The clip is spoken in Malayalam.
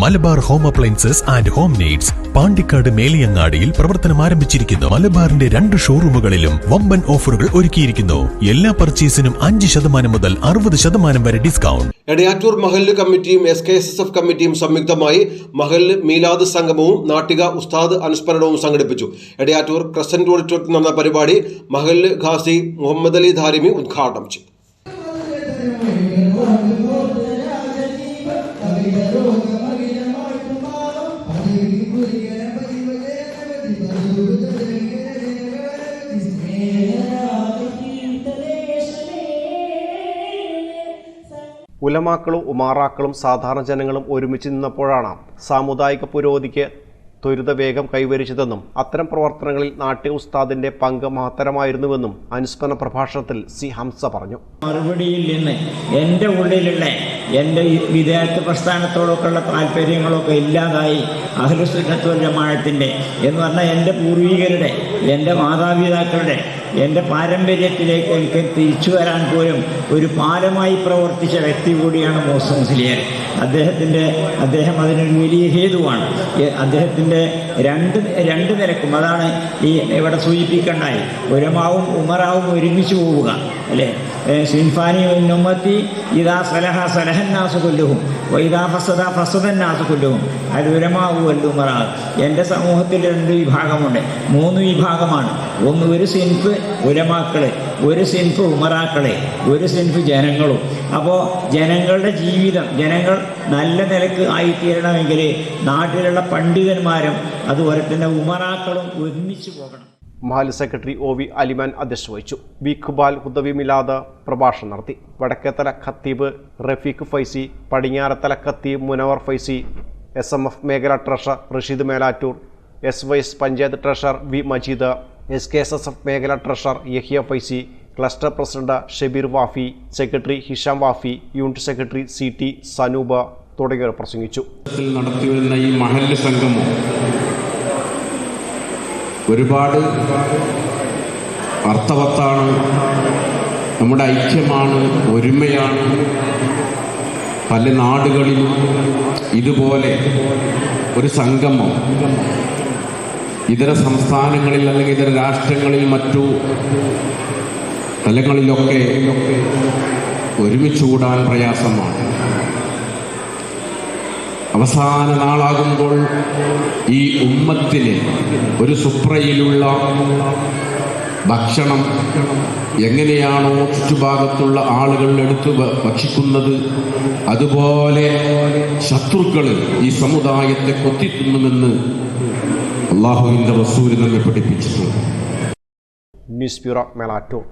Malabar home appliances and home needs Pandikkad മേലിയങ്ങാടിയിൽ പ്രവർത്തനം ആരംഭിച്ചിരിക്കുന്നു. മലബാറിന്റെ രണ്ട് ഷോറൂമുകളിലും വമ്പൻ ഓഫറുകൾ ഒരുക്കിയിരിക്കുന്നു. എല്ലാ പർച്ചേസിനും അഞ്ച് ശതമാനം മുതൽ അറുപത് ശതമാനം വരെ ഡിസ്കൗണ്ട്. എടയാറ്റൂർ മഹല്ല് കമ്മിറ്റിയും S K S S F കമ്മിറ്റിയും സംയുക്തമായി മഹല്ല് മീലാദ് സംഗമവും നാട്ടിക ഉസ്താദ് അനുസ്മരണവും സംഘടിപ്പിച്ചു. എടയാറ്റൂർ ക്രസന്റ് ഓഡിറ്റോറിയത്തിൽ നടന്ന പരിപാടി മഹല്ല് ഖാസി മുഹമ്മദ് അലി ധാരിമി ഉദ്ഘാടനം ചെയ്തു. ഉലമാക്കളും ഉമാറാക്കളും സാധാരണ ജനങ്ങളും ഒരുമിച്ച് നിന്നപ്പോഴാണ് സാമുദായിക പുരോഗതിക്ക് ത്വരിത വേഗം കൈവരിച്ചതെന്നും അത്തരം പ്രവർത്തനങ്ങളിൽ നാട്യ ഉസ്താദിന്റെ പങ്ക് മഹത്തരമായിരുന്നുവെന്നും അനുസ്മരണ പ്രഭാഷണത്തിൽ സി ഹംസ പറഞ്ഞു. മറുപടിയിൽ നിന്ന് എന്റെ ഉള്ളിലുള്ള എന്റെ വിദ്യാർത്ഥി പ്രസ്ഥാനത്തോടൊക്കെയുള്ള താല്പര്യങ്ങളൊക്കെ ഇല്ലാതായി അഖിലുസുന്നത്തുൽ ജമാഴത്തിന്റെ എന്ന് പറഞ്ഞാൽ എന്റെ പൂർവികരുടെ എന്റെ മാതാപിതാക്കളുടെ എന്റെ പാരമ്പര്യത്തിലേക്ക് എനിക്ക് തിരിച്ചു വരാൻ പോലും ഒരു പാലമായി പ്രവർത്തിച്ച വ്യക്തി കൂടിയാണ് മോസ് മുസ്ലിയർ അദ്ദേഹത്തിന്റെ അദ്ദേഹം അതിനൊരു വലിയ ഹേതുവാണ്. അദ്ദേഹത്തിന്റെ രണ്ട് രണ്ട് നിരക്കും അതാണ് ഈ ഇവിടെ സൂചിപ്പിക്കണ്ടായി. ഉരമാവും ഉമറാവും ഒരുമിച്ച് പോവുക അല്ലേ? സിൻഫാനി ഉമ്മത്തി ഇതാ സലഹ സലഹന്നാസ് കൊല്ലുവും വൈദാ ഫസദ ഫസദന്നാസ് കൊല്ലുവും അത് ഉരമാവു ഉമറാവും. എന്റെ സമൂഹത്തിൽ രണ്ട് വിഭാഗമുണ്ട്. മൂന്ന് വിഭാഗമാണ്. ഒന്ന് ഒരു സിൻഫ് ഉലമാക്കൾ ഒരു സിൻഫ് ഉമറാക്കളെ ഒരു സിൻഫ് ജനങ്ങളും. അപ്പോൾ ജനങ്ങളുടെ ജീവിതം ജനങ്ങൾ നല്ല നിലയ്ക്ക് ആയിത്തീരണമെങ്കിൽ നാട്ടിലുള്ള പണ്ഡിതന്മാരും അതുപോലെ തന്നെ ഉമറാക്കളും ഒരുമിച്ച് പോകണം. മഹൽ സെക്രട്ടറി ഒ വി അലിമാൻ അധ്യക്ഷത വഹിച്ചു വി ഖുബാൽ ഹുദവി മിലാദ് പ്രഭാഷണം നടത്തി. വടക്കേത്തല ഖത്തീബ് റഫീഖ് ഫൈസി പടിഞ്ഞാറത്തല ഖത്തീബ് Munavar Faizy S M F മേഖല treasurer Rasheed Melattur S vice panchayat treasurer V Majeed S K S S F മേഖല treasurer Yahiya Faizy cluster president Shebeer Wafy secretary Hisham Wafy unit secretary C T Sanuba തുടങ്ങിയവർ പ്രസംഗിച്ചു. നടത്തിവരുന്ന ഈ മഹല്ല് സംഗമം ഒരുപാട് അർത്ഥവത്താണ് നമ്മുടെ ഐക്യമാണ് ഒരുമയാണ്. പല നാടുകളിലും ഇതുപോലെ ഒരു സംഗമം ഇതര സംസ്ഥാനങ്ങളിൽ അല്ലെങ്കിൽ ഇതര രാഷ്ട്രങ്ങളിൽ മറ്റു തലങ്ങളിലൊക്കെ ഒരുമിച്ച് കൂടാൻ പ്രയാസമാണ്. അവസാന നാളാകുമ്പോൾ ഈ ഉമ്മത്തിന് ഒരു സുപ്രയിലുള്ള ഭക്ഷണം എങ്ങനെയാണോ ചുറ്റുഭാഗത്തുള്ള ആളുകൾ എടുത്ത് ഭക്ഷിക്കുന്നത് അതുപോലെ ശത്രുക്കൾ ഈ സമുദായത്തെ കൊത്തിത്തുന്നുമെന്ന് അള്ളാഹുവിന്റെ റസൂൽ നമ്മെ പഠിപ്പിച്ചിട്ടുണ്ട്. News bureau Melattur